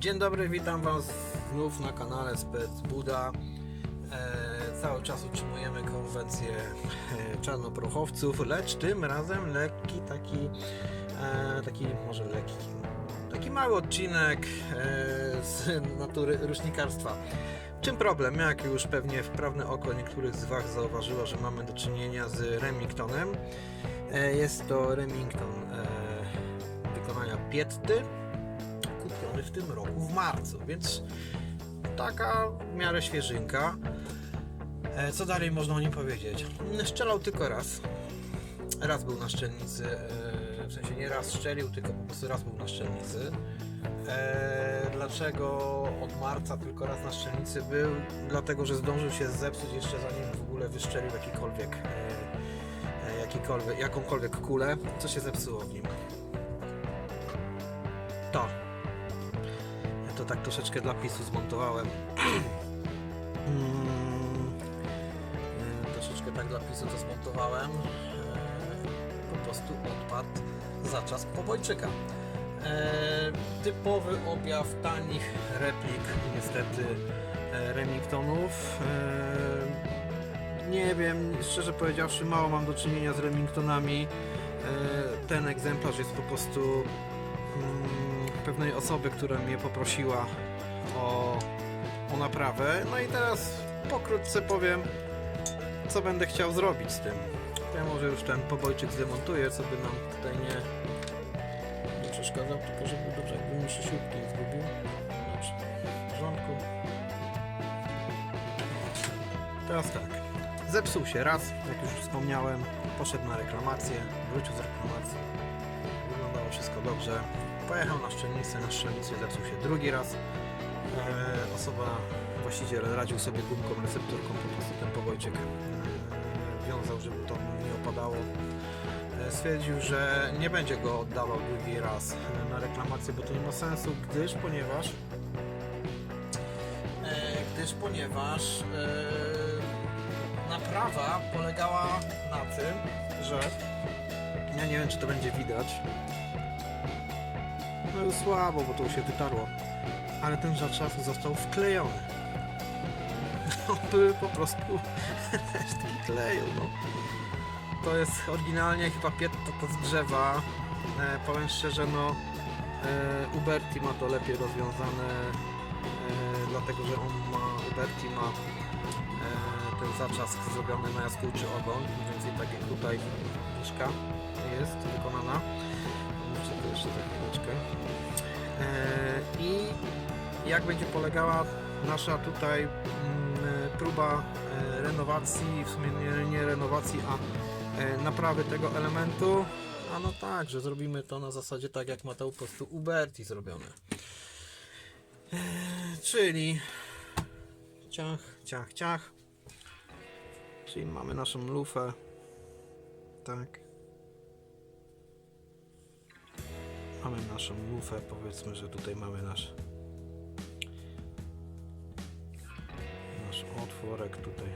Dzień dobry, witam Was znów na kanale Spec Buda. E, cały czas utrzymujemy konwencję e, czarnoprochowców, lecz tym razem lekki taki, e, taki może lekki, taki mały odcinek e, z natury rusznikarstwa. Czym problem? Jak już pewnie wprawne oko niektórych z Was zauważyło, że mamy do czynienia z Remingtonem. E, jest to Remington e, wykonania Pietty kupiony w tym roku w marcu, więc taka w miarę świeżynka. E, Co dalej można o nim powiedzieć? Szczelał tylko raz. Raz był na szczelnicy, e, w sensie nie raz szczelił, tylko po prostu raz był na szczelnicy. E, Dlaczego od marca tylko raz na szczelnicy był? Dlatego, że zdążył się zepsuć jeszcze zanim w ogóle wyszczelił jakikolwiek, jakikolwiek jakąkolwiek kulę. Co się zepsuło w nim? Tak troszeczkę dla pisu zmontowałem. Mm, e, troszeczkę tak dla pisu to zmontowałem. E, Po prostu odpadł za czas pobojczyka. E, typowy objaw tanich replik niestety Remingtonów. Nie wiem, szczerze powiedziawszy, mało mam do czynienia z Remingtonami. Ten egzemplarz jest po prostu mm, pewnej osoby, która mnie poprosiła o, o naprawę. No i teraz pokrótce powiem, co będę chciał zrobić z tym. Ja może już ten pobojczyk zdemontuję, co by nam tutaj nie, nie przeszkadzał, tylko żeby dobrze, jakby mi się śrubki nie zgubił. Dobrze, w porządku. Teraz tak. Zepsuł się raz, jak już wspomniałem, poszedł na reklamację, wrócił z reklamacji. Wyglądało wszystko dobrze. Pojechał na szczelnicę, na szczelnicy zepsuł się drugi raz. E, osoba, właściciel radził sobie gumką, receptorką, po prostu ten pobojczyk e, wiązał, żeby to nie opadało. E, stwierdził, że nie będzie go oddawał drugi raz e, na reklamację, bo to nie ma sensu, gdyż ponieważ e, gdyż ponieważ e, naprawa polegała na tym, że ja nie wiem czy to będzie widać słabo, bo to się wytarło. Ale ten zaczas został wklejony. Były po prostu resztki kleju no. to jest oryginalnie chyba Pietto to z drzewa. E, powiem szczerze no e, Uberti ma to lepiej rozwiązane e, dlatego, że on ma Uberti ma e, ten zaczask zrobiony na jaskółczy ogon mniej więcej tak jak tutaj mieszka jest wykonana jeszcze za chwileczkę e, i jak będzie polegała nasza tutaj mm, próba e, renowacji, w sumie nie, nie renowacji, a e, naprawy tego elementu. A no tak, że zrobimy to na zasadzie tak jak ma to po prostu Uberti zrobione. E, czyli ciach, ciach, ciach. Czyli mamy naszą lufę. Tak. Mamy naszą lufę, powiedzmy, że tutaj mamy nasz nasz otworek tutaj.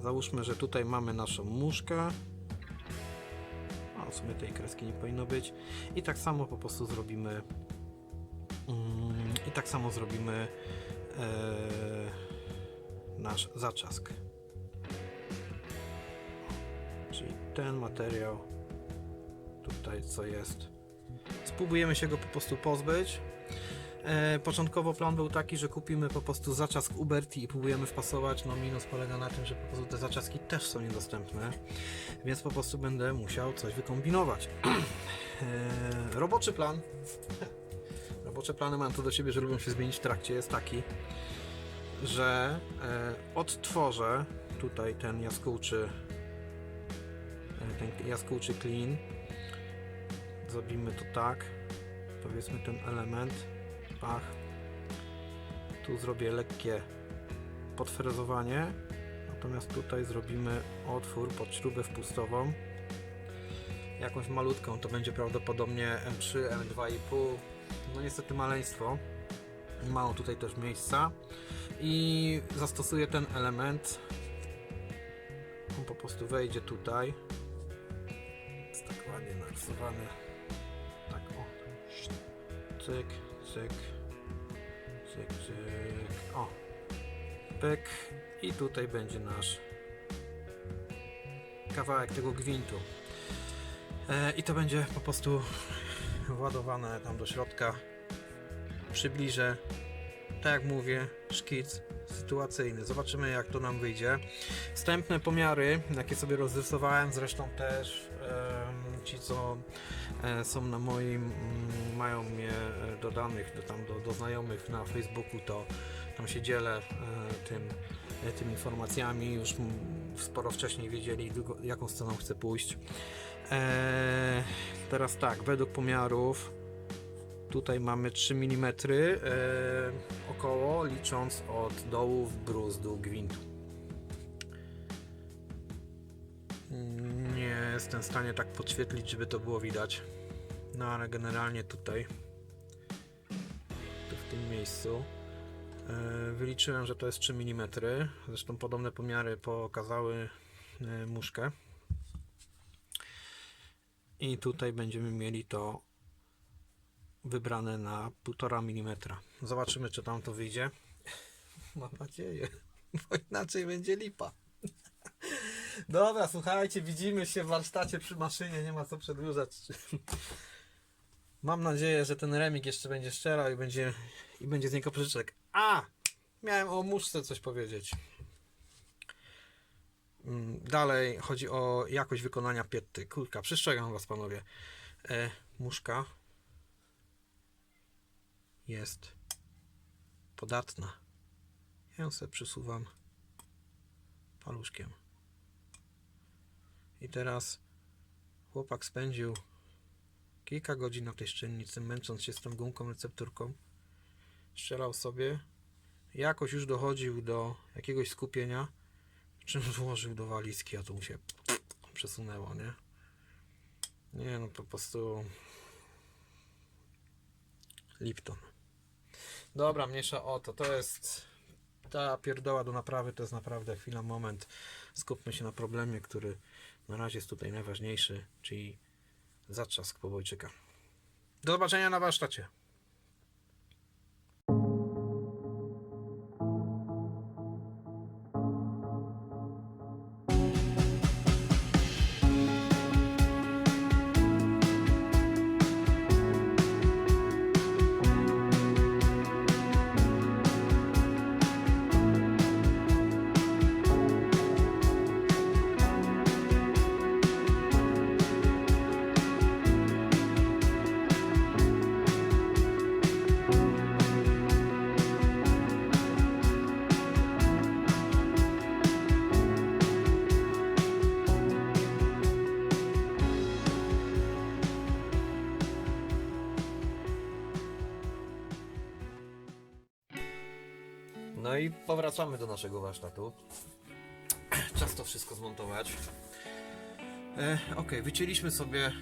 Załóżmy, że tutaj mamy naszą muszkę. A w sumie tej kreski nie powinno być. I tak samo po prostu zrobimy. mm, I tak samo zrobimy e, nasz zaczask. Czyli ten materiał tutaj co jest. Spróbujemy się go po prostu pozbyć. E, początkowo plan był taki, że kupimy po prostu zaczask Uberti i próbujemy wpasować. No minus polega na tym, że po prostu te zaczaski też są niedostępne, więc po prostu będę musiał coś wykombinować. e, roboczy plan. Robocze plany mam to do siebie, że lubią się zmienić w trakcie. Jest taki, że e, odtworzę tutaj ten jaskółczy e, ten jaskółczy clean. Zrobimy to tak. Powiedzmy ten element pach. Tu zrobię lekkie podfrezowanie, natomiast tutaj zrobimy otwór pod śrubę wpustową. Jakąś malutką, to będzie prawdopodobnie M3, M2,5. No niestety maleństwo. Mało tutaj też miejsca. I zastosuję ten element. On po prostu wejdzie tutaj. Jest tak ładnie narysowany. Cyk, cyk, cyk, cyk, o, pyk i tutaj będzie nasz kawałek tego gwintu. E, I to będzie po prostu władowane tam do środka. Przybliżę, tak jak mówię, szkic sytuacyjny. Zobaczymy jak to nam wyjdzie. Wstępne pomiary, jakie sobie rozrysowałem, zresztą też ci, co e, są na moim, mm, mają mnie e, dodanych do, tam do, do znajomych na Facebooku, to tam się dzielę e, tym, tymi informacjami. Już mm, sporo wcześniej wiedzieli, jaką sceną chcę pójść. Teraz tak, według pomiarów tutaj mamy 3 mm około, licząc od dołów bruzdu gwintu. Nie jestem w stanie tak podświetlić, żeby to było widać. No ale generalnie tutaj, tu w tym miejscu, e, wyliczyłem, że to jest 3 mm. Zresztą podobne pomiary pokazały e, muszkę. I tutaj będziemy mieli to wybrane na 1,5 mm. Zobaczymy, czy tam to wyjdzie. Mam nadzieję, bo inaczej będzie lipa. Dobra, słuchajcie, widzimy się w warsztacie przy maszynie, nie ma co przedłużać. Mam nadzieję, że ten remik jeszcze będzie szczerał i będzie, i będzie z niego pożyczek. A! Miałem o muszce coś powiedzieć. Mm, Dalej chodzi o jakość wykonania pietty. Kurka, przestrzegam was panowie. E, muszka jest podatna. Ja ją sobie przysuwam paluszkiem. I teraz chłopak spędził kilka godzin na tej szczelnicy, męcząc się z tą gumką recepturką. Strzelał sobie. Jakoś już dochodził do jakiegoś skupienia, czym włożył do walizki, a to mu się przesunęło, nie? Nie, no po prostu Lipton. Dobra, mniejsza o to. To jest ta pierdoła do naprawy. To jest naprawdę chwila, moment. Skupmy się na problemie, który na razie jest tutaj najważniejszy, czyli zatrzask pobojczyka. Do zobaczenia na warsztacie. Powracamy do naszego warsztatu. Czas to wszystko zmontować. E, ok, wycięliśmy sobie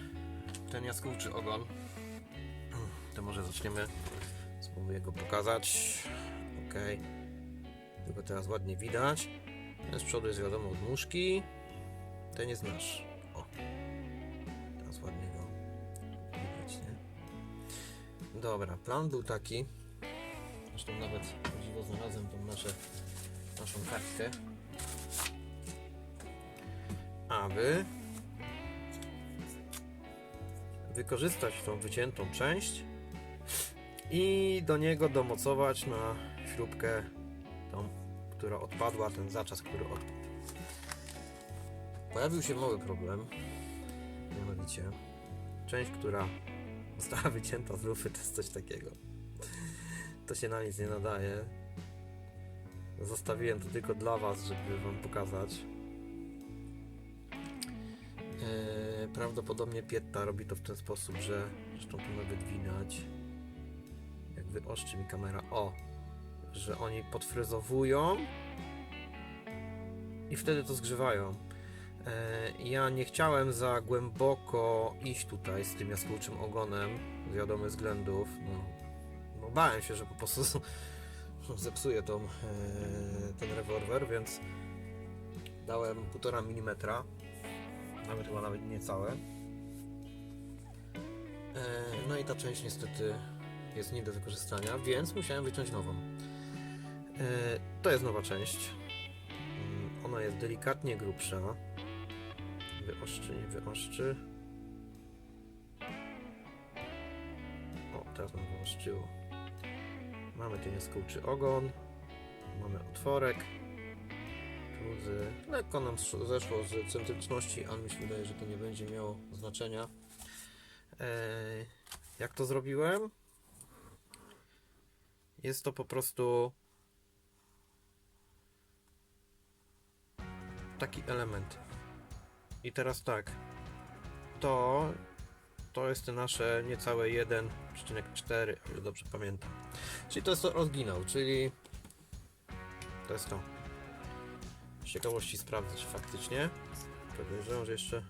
ten jaskółczy ogon. To może zaczniemy. Spróbuję go pokazać. Ok. Tylko teraz ładnie widać. Ten z przodu jest wiadomo od muszki. Ten jest nasz. O. Teraz ładnie go widać, nie? Dobra, plan był taki. Nawet dziwo znalazłem tą nasze, naszą kartkę. Aby wykorzystać tą wyciętą część i do niego domocować na śrubkę tą, która odpadła, ten zaczas, który odpadł. Pojawił się mały problem, mianowicie część, która została wycięta z rufy, to jest coś takiego to się na nic nie nadaje. Zostawiłem to tylko dla Was, żeby Wam pokazać. Eee, prawdopodobnie Pietta robi to w ten sposób, że zresztą tu nawet widać, jak wyostrzy mi kamera, o, że oni podfryzowują i wtedy to zgrzewają. Eee, ja nie chciałem za głęboko iść tutaj z tym jaskółczym ogonem z wiadomych względów. No bałem się, że po prostu zepsuję tą, e, ten rewolwer, więc dałem 1,5 mm, nawet chyba nawet niecałe. E, no i ta część niestety jest nie do wykorzystania, więc musiałem wyciąć nową. E, to jest nowa część. Mm, Ona jest delikatnie grubsza. Wyoszczy, nie wyoszczy. O, teraz nam wyoszczyło. Mamy ten jaskółczy ogon. Mamy otworek. Trudzy. Lekko nam zeszło z centryczności, ale mi się wydaje, że to nie będzie miało znaczenia. Jak to zrobiłem? Jest to po prostu taki element. I teraz tak. To to jest te nasze niecałe 1,4, o ile dobrze pamiętam. Czyli to jest to oryginał, czyli to jest to. Z ciekawości sprawdzę, faktycznie. Podejrzewam, że jeszcze.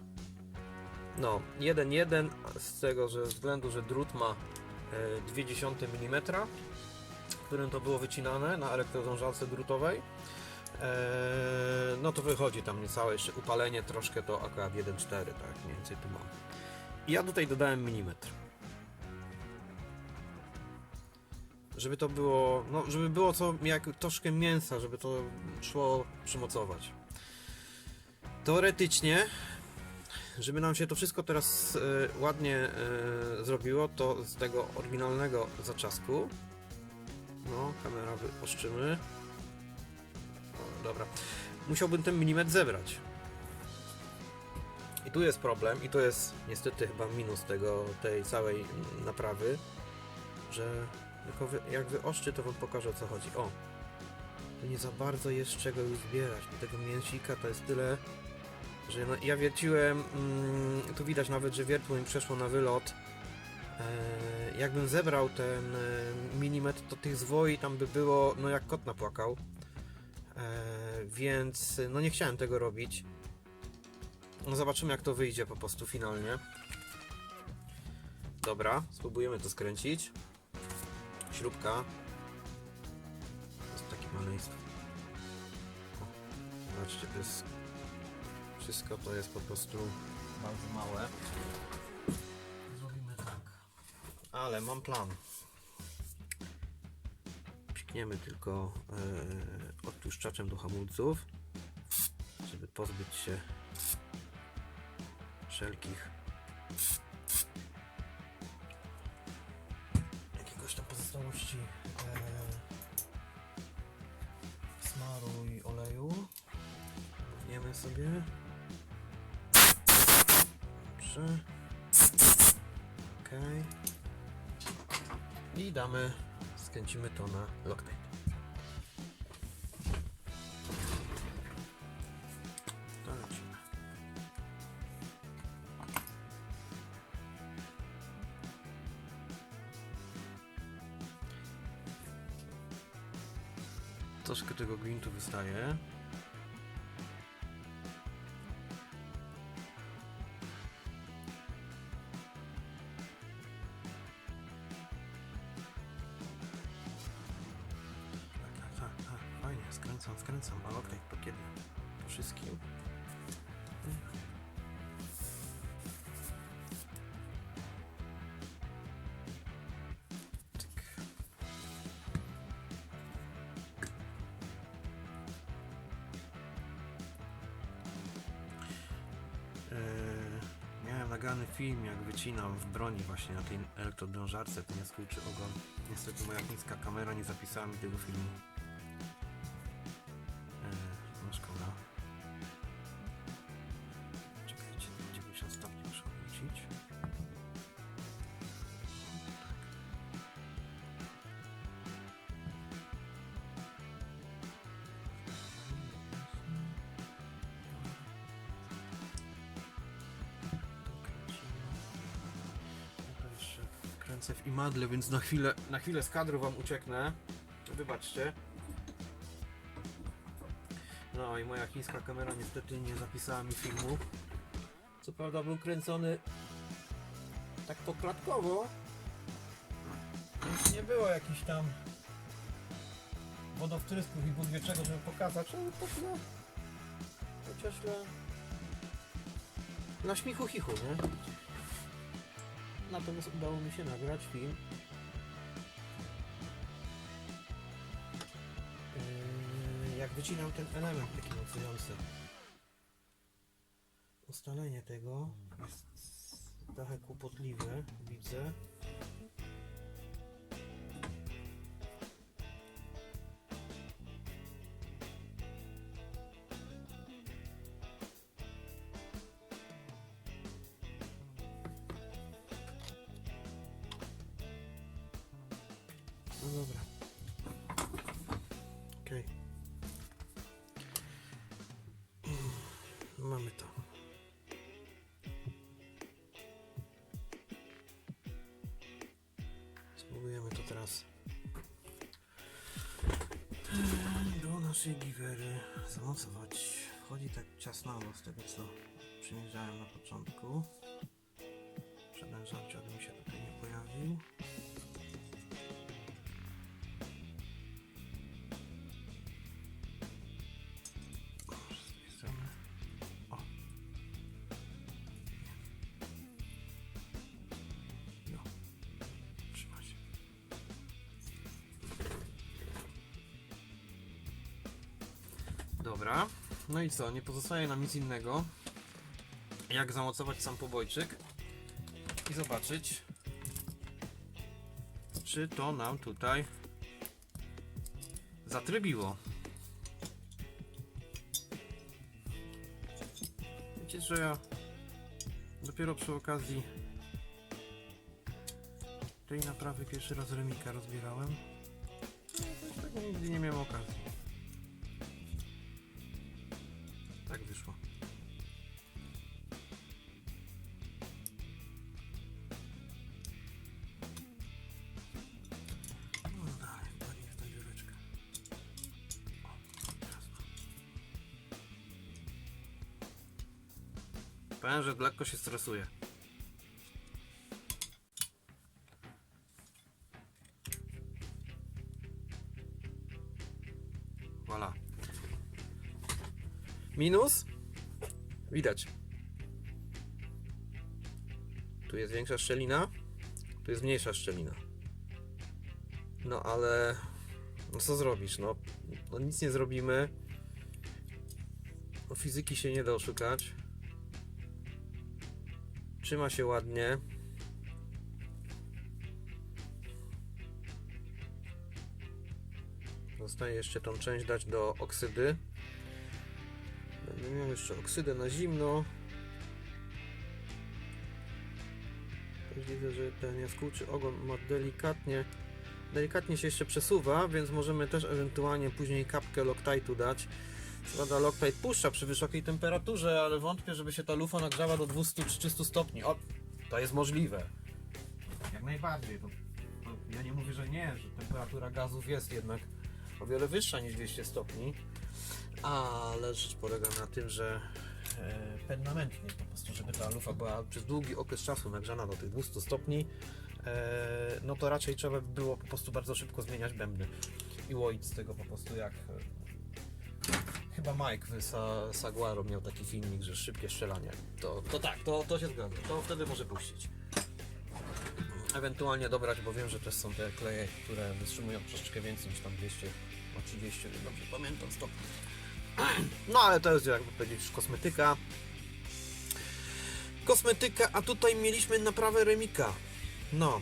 No, 1,1 z tego, że względu, że drut ma e, 0,2 mm, którym to było wycinane na elektrodążalce drutowej. E, no to wychodzi tam niecałe jeszcze upalenie, troszkę to akurat 1,4, tak mniej więcej tu mam. Ja tutaj dodałem milimetr. Żeby to było, no żeby było co, jak troszkę mięsa, żeby to szło przymocować. Teoretycznie, żeby nam się to wszystko teraz e, ładnie e, zrobiło, to z tego oryginalnego zaczasku, no kamera wyoszczymy, dobra, musiałbym ten milimetr zebrać. I tu jest problem, i to jest niestety chyba minus tego, tej całej naprawy, że wy, jak wyoszczy, to wam pokażę o co chodzi. O! Tu nie za bardzo jest czego już zbierać. Do tego mięsika to jest tyle, że no, ja wierciłem, mm, tu widać nawet, że wiertło mi przeszło na wylot. E, jakbym zebrał ten e, milimetr, to tych zwoi tam by było, no jak kot napłakał. E, więc no nie chciałem tego robić. No zobaczymy jak to wyjdzie po prostu finalnie. Dobra, spróbujemy to skręcić. Śrubka. Jest takie maleństwo. Zobaczcie, to jest... Wszystko to jest po prostu bardzo małe. Zrobimy tak. Ale mam plan. Psikniemy tylko e, odtłuszczaczem do hamulców, żeby pozbyć się wszelkich jakiegoś tam pozostałości e, smaru i oleju. Równiemy sobie. Dobrze. Okej. I damy, skręcimy to na Loctite. Wystaje. Tak, tak, tak, skręcam, skręcam, ale okej, po kiedy? Po wszystkim. Film, jak wycinam w broni właśnie na tej elektrodrążarce ten jaskółczy ogon. Niestety moja chińska kamera nie zapisała mi tego filmu. Kręcę w imadle, więc na chwilę, na chwilę z kadru wam ucieknę. Wybaczcie. No i moja chińska kamera niestety nie zapisała mi filmu. Co prawda był kręcony tak poklatkowo. Więc nie było jakichś tam wodowtrysków i Bóg żeby pokazać, ale tak no, chociaż na śmichu chichu, nie? Natomiast udało mi się nagrać film yy, jak wycinam ten element taki mocujący. Ustalenie tego jest trochę kłopotliwe, widzę. No dobra. Okej. Mamy to. Spróbujemy to teraz do naszej giwery zamocować. Wchodzi tak ciasnawo z tego co przymierzałem na początku. Dobra. No i co? Nie pozostaje nam nic innego, jak zamocować sam pobojczyk i zobaczyć, czy to nam tutaj zatrybiło. Wiecie, że ja dopiero przy okazji tej naprawy pierwszy raz remika rozbierałem. No, Tego nigdy nie miałem okazji. Powiem, że lekko się stresuje. Voilà. Minus? Widać. Tu jest większa szczelina, tu jest mniejsza szczelina. No ale no co zrobisz? No, no nic nie zrobimy. No, fizyki się nie da oszukać. Trzyma się ładnie. Zostaje jeszcze tą część dać do oksydy. Będę miał jeszcze oksydę na zimno. Też widzę, że ten jaskółczy ogon ma delikatnie delikatnie się jeszcze przesuwa, więc możemy też ewentualnie później kapkę Loctite'u dać. Prawda, Loctite puszcza przy wysokiej temperaturze, ale wątpię, żeby się ta lufa nagrzała do 200 czy 300 stopni. O, to jest możliwe. Jak najbardziej. To, to ja nie mówię, że nie, że temperatura gazów jest jednak o wiele wyższa niż 200 stopni, ale rzecz polega na tym, że e, permanentnie po prostu, żeby ta lufa była przez długi okres czasu nagrzana do tych 200 stopni, e, no to raczej trzeba by było po prostu bardzo szybko zmieniać bębny i łoić z tego po prostu jak e, chyba Mike w Sa Saguaro miał taki filmik, że szybkie strzelanie. To, to tak, to, to się zgadza, to wtedy może puścić. Ewentualnie dobrać, bo wiem, że też są te kleje, które wytrzymują troszeczkę więcej niż tam 200, no 30, nie dobrze pamiętam, stop. No ale to jest jakby powiedzieć już kosmetyka. Kosmetyka, a tutaj mieliśmy naprawę remika. No,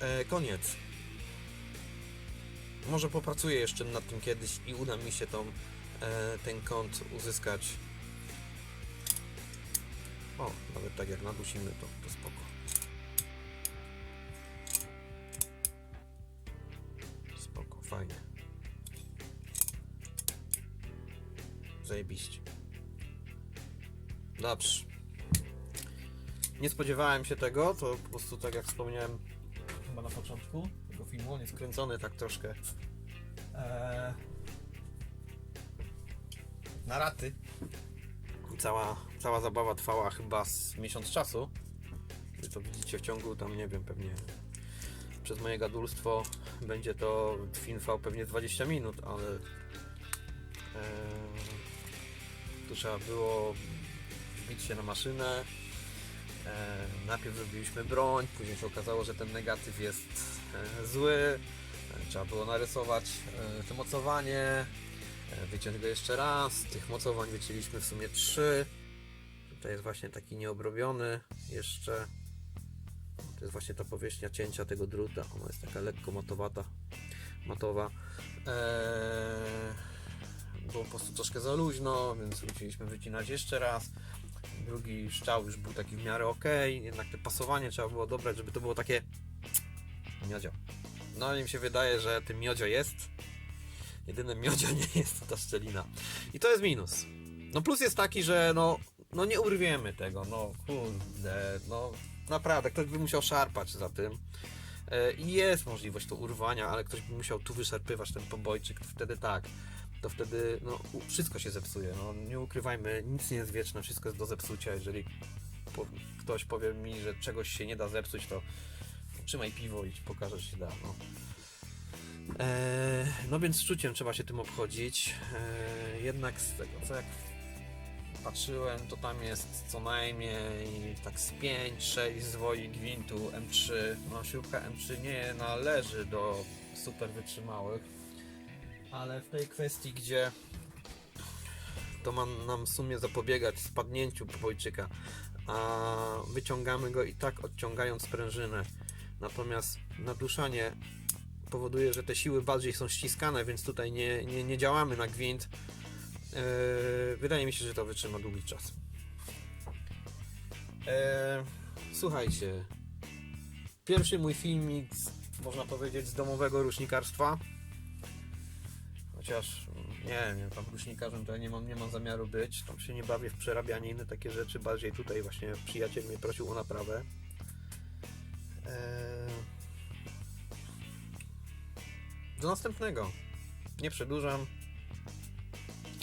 e, koniec. Może popracuję jeszcze nad tym kiedyś i uda mi się tą, ten kąt uzyskać. O, nawet tak jak nadusimy to, to spoko. Spoko, fajnie. Zajebiście. Dobrze. Nie spodziewałem się tego, to po prostu tak jak wspomniałem chyba na początku tego filmu, on jest kręcony tak troszkę e, na raty. Cała, cała zabawa trwała chyba z miesiąc czasu. To widzicie w ciągu tam, nie wiem, pewnie przez moje gadulstwo będzie to film pewnie 20 minut, ale e, tu trzeba było wbić się na maszynę. E, najpierw zrobiliśmy broń, później się okazało, że ten negatyw jest e, zły. E, trzeba było narysować e, to mocowanie. E, wyciąć go jeszcze raz. Tych mocowań wycięliśmy w sumie trzy. Tutaj jest właśnie taki nieobrobiony jeszcze. To jest właśnie ta powierzchnia cięcia tego druta. Ona jest taka lekko matowata. Matowa. Eee, było po prostu troszkę za luźno, więc musieliśmy wycinać jeszcze raz. Drugi szczał już był taki w miarę ok, jednak te pasowanie trzeba było dobrać, żeby to było takie miodzio. No ale mi się wydaje, że tym miodzio jest. Jedyne miodzio nie jest ta szczelina. I to jest minus. No plus jest taki, że no, no nie urwiemy tego, no kurde, no naprawdę, ktoś by musiał szarpać za tym. E, I jest możliwość to urwania, ale ktoś by musiał tu wyszarpywać ten pobojczyk, wtedy tak, to wtedy no, wszystko się zepsuje. No, nie ukrywajmy, nic nie jest wieczne, wszystko jest do zepsucia. Jeżeli po, ktoś powie mi, że czegoś się nie da zepsuć, to trzymaj piwo i pokażę, że się da. No. E, no więc z czuciem trzeba się tym obchodzić. E, jednak z tego, co jak patrzyłem, to tam jest co najmniej tak z 5-6 zwoi gwintu M3. No śrubka M3 nie należy do super wytrzymałych, ale w tej kwestii, gdzie to ma nam w sumie zapobiegać spadnięciu pobojczyka, a wyciągamy go i tak odciągając sprężynę. Natomiast naduszanie powoduje, że te siły bardziej są ściskane, więc tutaj nie, nie, nie działamy na gwint. Eee, wydaje mi się, że to wytrzyma długi czas. Eee, słuchajcie. Pierwszy mój filmik, można powiedzieć, z domowego rusznikarstwa. Chociaż nie wiem, tam rusznikarzem to ja nie mam, nie mam zamiaru być. Tam się nie bawię w przerabianie inne takie rzeczy. Bardziej tutaj właśnie przyjaciel mnie prosił o naprawę. Eee, do następnego. Nie przedłużam.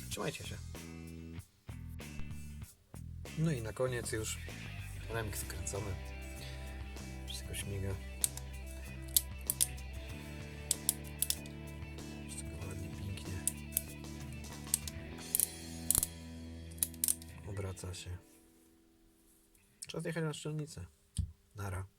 Trzymajcie się. No i na koniec już remik skręcony. Wszystko śmiga. Wszystko ładnie, pięknie. Obraca się. Czas jechać na szczelnicę. Nara.